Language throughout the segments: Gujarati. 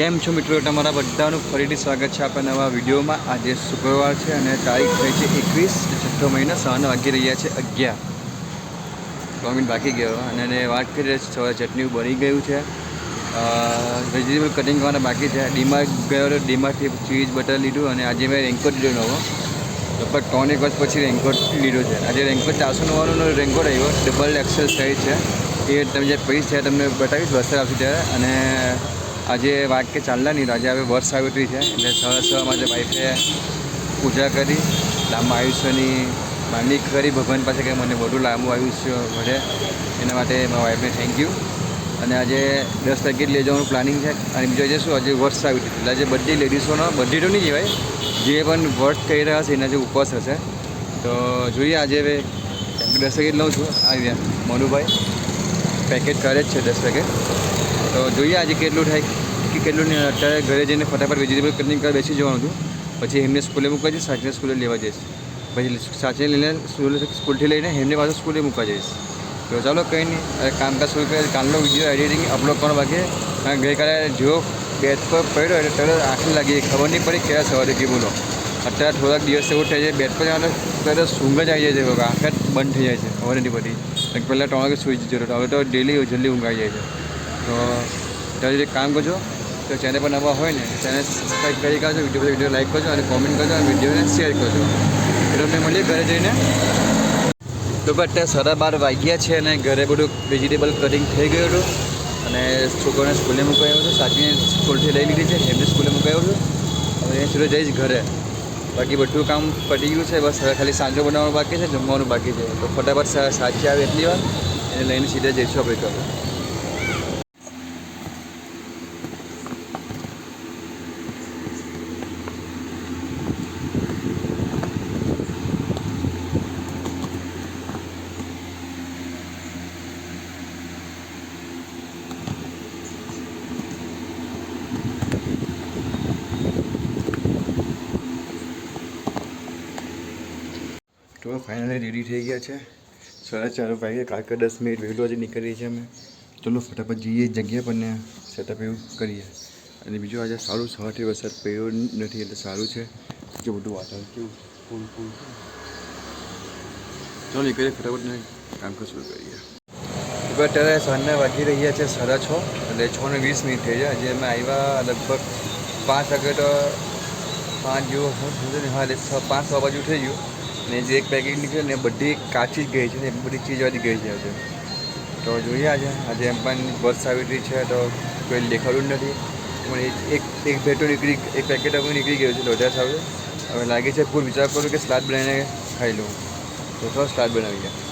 કેમ છો મિત્રો? તમારા બધાનું ફરીથી સ્વાગત છે આપણા નવા વિડીયોમાં. આજે શુક્રવાર છે અને તારીખ થઈ છે એકવીસ છઠ્ઠો મહિનો, સવારના વાગી રહ્યા છે અગિયાર. મિનિટ બાકી ગયો અને એને વાત કરી સવારે ચટણી બની ગયું છે. વેજીટેબલ કટિંગ કરવાના બાકી છે. ડીમાર્ટ ગયો હતો ડીમાર્ટથી ચીઝ બટર લીધું અને આજે મેં રેન્કોટ લીધો નવો. લગભગ ત્રણ એક વર્ષ પછી રેન્કોટ લીધો છે. આજે રેન્કોટ ચારસો નવ્વાણુંનો રેન્કોટ આવ્યો. ડબલ એક્સેલ સાઇઝ છે. એ તમે જે પૈસ છે તમને બતાવીશ. વસ્ત્ર આવશે ત્યારે અને આજે વાક્ય ચાલલા નહીં, આજે હવે વર્ષ સાવિત્રી છે, એટલે સવાર સવારમાં જે વાઈફે પૂજા કરી, લાંબા આયુષ્યની માંગણી કરી, ભગવાન પાસે કે મને વધુ લાંબુ આયુષ્ય મળે, એના માટે મારા વાઈફને થેન્ક યુ અને આજે દસ પેકેટ લઈ જવાનું પ્લાનિંગ છે, અને બીજું આજે શું, આજે વર્ષ સાવિત્રી એટલે આજે બધી લેડીઝોનો બધી તો નહીં કહેવાય, જે પણ વર્ષ કરી રહ્યા છે, એના જે ઉપવાસ હશે. તો જોઈએ આજે હવે દસ પેકેટ લઉં છું, આવી મનુભાઈ પેકેટ કરે જ છે દસ પેકેટ તો જોઈએ આજે કેટલું થાય કે કેટલું નહીં, અત્યારે ઘરે જઈને ફટાફટ વેજીટેબલ કટિંગ કરી બેસી જવાનું છું. પછી એમને સ્કૂલે મૂકવા જઈશ સાચીને સ્કૂલે લેવા જઈશ. પછી સાચીને લઈને સ્કૂલે, સ્કૂલથી લઈને એમને પાછું સ્કૂલે મૂકવા જઈશ. તો ચાલો કંઈ નહીં અરે કામકાજ શરૂ કરે કાલનો વીડિયો એડિટિંગ અપલોડ કરવા બાકી કારણ ગઈકાલે જો બેટ પર પડ્યો એટલે તરત આંખ લાગી ખબર નહીં પડી ક્યાં સવારે કે બોલો. અત્યારે થોડાક દિવસ એવું થાય છે બેટ પર જવાનું તરત સૂંઘ જ આવી જાય છે, આંખ બંધ થઈ જાય છે, ખબર નથી પડી. પહેલાં ત્રણ વાગે સૂઈ જતો હવે તો ડેલી જલ્દી ઊંઘ આવી જાય છે. તો ત્યારે એક કામ કરજો. તો ચેનલ પર નવા હોય ને, ચેનલ સબસ્ક્રાઈબ કરી કાઢો વીડિયો વીડિયો લાઈક કરજો અને કોમેન્ટ કરજો અને વિડીયોને શેર કરજો. એટલે અમે મળીએ ઘરે જઈને. તો પણ અત્યારે સાડા બાર વાગ્યા છે અને ઘરે બધું વેજીટેબલ કટિંગ થઈ ગયું હતું. અને છોકરાને સ્કૂલે મુકાયો હતો સાચીને સ્કૂલથી લઈ લીધી છે, એમને સ્કૂલે મૂકાયો હતો. હવે અહીંયા સુધી જઈશ ઘરે. બાકી બધું કામ પતી ગયું છે, બસ હવે ખાલી સાંજો બનાવવાનું બાકી છે, જમવાનું બાકી છે. તો ફટાફટ સાચી આવે એટલી વાર એને લઈને સીધા જઈશું આપણે ફાઇનલી રેડી થઈ ગયા છે. સાડા ચાર વાગે કાકા દસ મિનિટ વહેલો હજી નીકળીએ છીએ અમે. ચલો ફટાફટ જઈએ જગ્યા પર ને સેટઅપ એવું કરીએ. અને બીજું આજે સારું સવારથી વરસાદ પડ્યો નથી એટલે સારું છે. કે બધું વાતાવરણ કેવું ફૂલ ફૂલ ચલો નીકળીએ ફટાફટ ને કામ શરૂ કરીએ. અત્યારે સાંજના વાગી રહ્યા છે સાડા છ એટલે છ ને વીસ મિનિટ થઈ જાય આજે અમે આવ્યા લગભગ પાંચ વાગે તો પાંચ જેવો હું પાંચ સવા બાજુ થઈ ગયું. ને જે એક પેકેટ નીકળ્યું ને બધી કાચી જ ગઈ છે ને બધી ચીજવાળી ગઈ છે આજે તો જોઈએ આજે. આજે એમ પણ વર્ષ રહી છે, તો કોઈ દેખાડું નથી. પણ એક એક ભેટો નીકળી, એક પેકેટ આપણું નીકળી ગયું છે લોઢા સાથે. હવે લાગે છે ફૂલ વિચાર કરું કે સલાદ બનાવીને ખાઈ લઉં. તો થોડો સલાદ બનાવી ગયા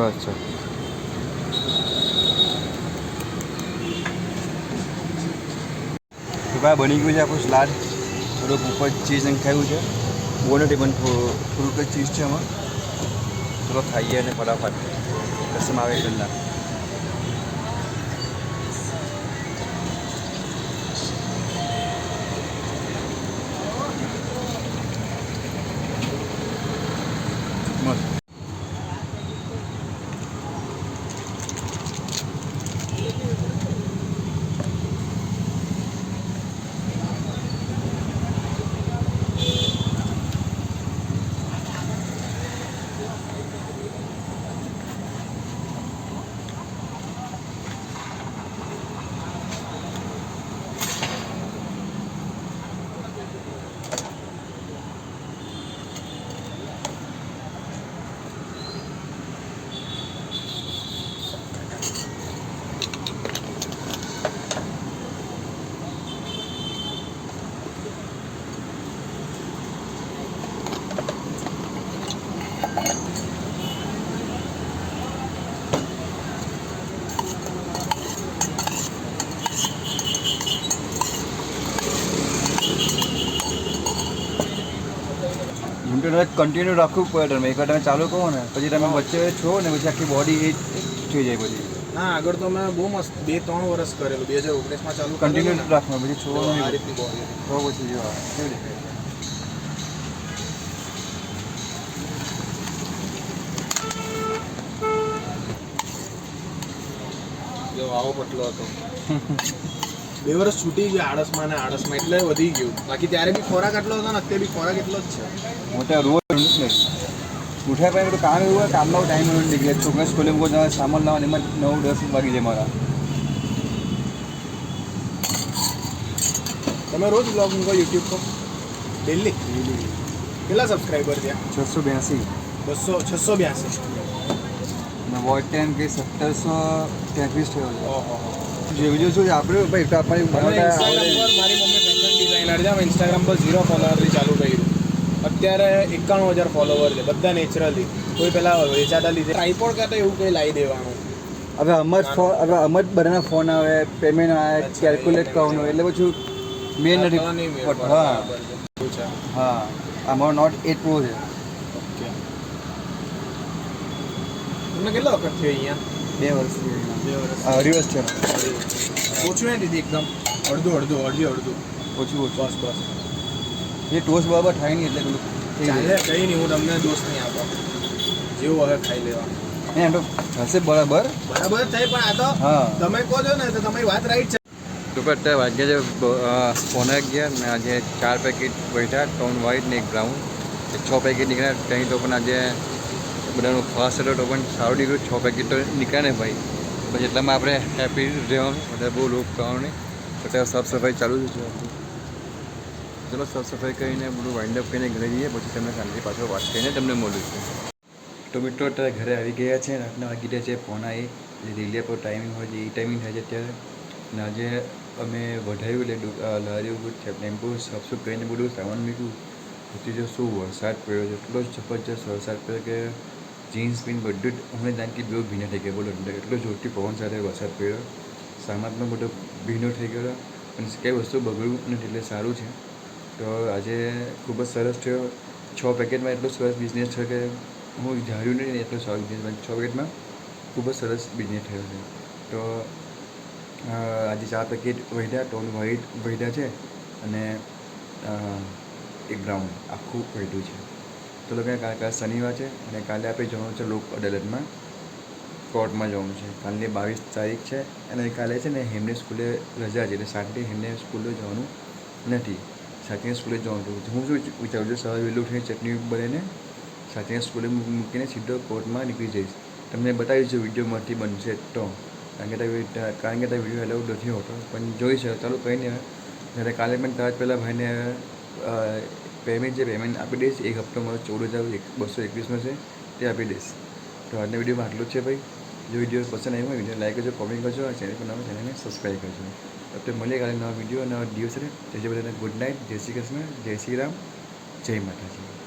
બસ ભાઈ, બની ગયું છે આપણું સલાડ થોડુંક ઉપર ચીઝ ખાયું છે. બહુ નથી પણ થોડું, થોડુંક ચીઝ છે એમાં થોડો ખાઈએ અને ફટાફટ. કસમ આવે પહેલાં મસ્ત ઇન્ટરનેટ કન્ટિન્યુ રાખવું પડે તમે. એકવાર તમે ચાલુ કહો ને પછી તમે વચ્ચે છો ને પછી આખી બોડી એ થઈ જાય પછી. ના આગળ તો મેં બહુ મસ્ત બે ત્રણ વર્ષ કરેલું. બે હજાર ઓગણીસમાં ચાલુ કન્ટિન્યુ રાખવાનું પછી છો આ રીતની બોડી તો પછી જો કેવી રીતે જો આવો પટલો હતો. બે વર્ષ છૂટી ગયા આળસમાં ને આળસમાં એટલે વધી ગયું. બાકી ત્યારે બી ખોરાક આટલો હતો ને અત્યારે બી ખોરાક એટલો જ છે. મોટા રોજ ઉઠ્યા પછી બધું કામ એવું હોય કામનો ટાઈમ એવું નીકળે. છોકરા સ્કૂલે મૂકો જવા સામાન લાવવા એમાં નવ દસ વાગી જાય મારા. તમે રોજ બ્લોગ મૂકો યુટ્યુબ પર? ડેલી કેટલા સબસ્ક્રાઈબર છે? છસો બ્યાસી. બસો છસો બ્યાસી. અને વોટ ટાઈમ કે સત્તરસો તેત્રીસ થયો છે. ઓહો. જે જોશું આપણે ભાઈ તો આપણે મારી મમ્મી ફેશન ડિઝાઇનર છે. ઇન્સ્ટાગ્રામ પર ઝીરો ફોલોવરથી ચાલુ કર્યું. અત્યારે એકાણું હજાર ફોલોવર છે બધા નેચરલી કોઈ પેલા વેચાતા લીધે. ટ્રાઈપોડ કરતા એવું કંઈ લાવી દેવાનું. હવે અમર ફોન હવે અમર બધાના ફોન આવે પેમેન્ટ આવે કેલ્ક્યુલેટ કરવાનું એટલે પછી મેન નથી. હા. હા. અમારો નોટ એટ પ્રો છે. ઓકે. તમને કેટલો વખત થયો અહીંયા? બે વર્ષ બે વર્ષ અઢી છે ઓછું ને દીદી એકદમ? અડધું અડધું અડધું અડધું. ઓછું ઓછું. બસ બસ. એ ટોસ બરાબર થાય નહીં એટલે પેલું ચાલે કંઈ નહીં હું તમને દોસ્ત નહીં આપો. જેવું હવે ખાઈ લેવા. એમ તો હશે બરાબર. બરાબર થાય પણ આ તો હા. તમે કહો છો ને તો તમારી વાત રાઈટ છે. તો અત્યારે વાગ્યા છે પોને અગિયાર ને આજે ચાર પેકેટ બેઠા ત્રણ વ્હાઈટ ને એક બ્રાઉન છ પેકેટ નીકળ્યા ત્યાં તો પણ આજે બધાનું ફાસ્ટ હતો તો પણ સારું નીકળ્યું. છ પેકેટ તો નીકળ્યા ને ભાઈ. પછી એટલામાં આપણે હેપી રહેવાનું. બધા બહુ લોક કરવાનું નહીં. અત્યારે સાફ સફાઈ ચાલુ જ છે. ચલો સાફ સફાઈ કરીને બધું વાઇન્ડ અપ કરીને ઘરે જઈએ. પછી તમને શાંતિ પાછળ વાત કરીને તમને મળું છું. તો મિત્રો, અત્યારે ઘરે આવી ગયા છે રાતના વાગી રહ્યા છે. પોણા એ રિલે પર ટાઈમિંગ હોય છે. એ ટાઈમિંગ થાય છે અત્યારે. ને આજે અમે વધાર્યું એટલે લારીઓ ટેમ્પો સાફસૂફ કરીને બધું સામાન મૂક્યું. પછી જો શું વરસાદ પડ્યો છે. એટલો જ જબરજસ્ત વરસાદ પડ્યો કે જીન્સ પેન બધું જ હમણાં જાણ કે બહુ ભીના થઈ ગયા. બોલો એટલો જોરથી પવન સાથે વરસાદ પડ્યો. સામાન બધો ભીનો થઈ ગયો. અને કઈ વસ્તુ બગડ્યું નથી, એટલે સારું છે. તો આજે ખૂબ જ સરસ થયો. છ પેકેટમાં એટલો સરસ બિઝનેસ થયો કે હું ધાર્યું નહીં એટલો સરસ બિઝનેસ છ પેકેટમાં ખૂબ જ સરસ બિઝનેસ થયો છે. તો આજે ચાર પેકેટ વૈધા ટોન વ્હાઈટ વૈધા છે અને એક બ્રાઉન આખું વૈધું છે. તો લોકો કાલે કાલે શનિવાર છે અને કાલે આપણે જવાનું છે લોક અદાલતમાં. કોર્ટમાં જવાનું છે. કાલની બાવીસ તારીખ છે અને કાલે છે ને હેમને સ્કૂલે રજા છે. એટલે સાંજે હેમને સ્કૂલે જવાનું નથી. સાંજે સ્કૂલે જવાનું છું હું શું વિચારું છું, સવારે વહેલું ઉઠીને ચટણી બનાવીને સાંજે સ્કૂલે મૂકીને સીધો કોર્ટમાં નીકળી જઈશ. તમને બતાવીશ વિડીયોમાંથી બનશે તો. કારણ કે કારણ કે ત્યાં વીડિયો એલાઉડ નથી હોતો. પણ જોઈ છે ચાલો કંઈ નહીં જ્યારે કાલે પણ તરત પહેલાં ભાઈને પેમેન્ટ જે પેમેન્ટ આપી દઈશ, એક હપ્તો મારો ચૌદ હજાર એક, બસો એકવીસનો છે, તે આપી દઈશ. તો આજના વિડીયોમાં આટલું જ છે ભાઈ. જો વીડિયો પસંદ આવ્યો હોય વીડિયો લાઈક કરજો કોમેન્ટ કરજો, અને ચેનલ પર નવા ચેનલને સબસ્ક્રાઈબ કરજો. તો મળીએ કાલે નવા વીડિયો, નવા દિવસે જય જય બધાને, ગુડ નાઇટ, જય શ્રી કૃષ્ણ, જય શ્રી રામ, જય માતાજી.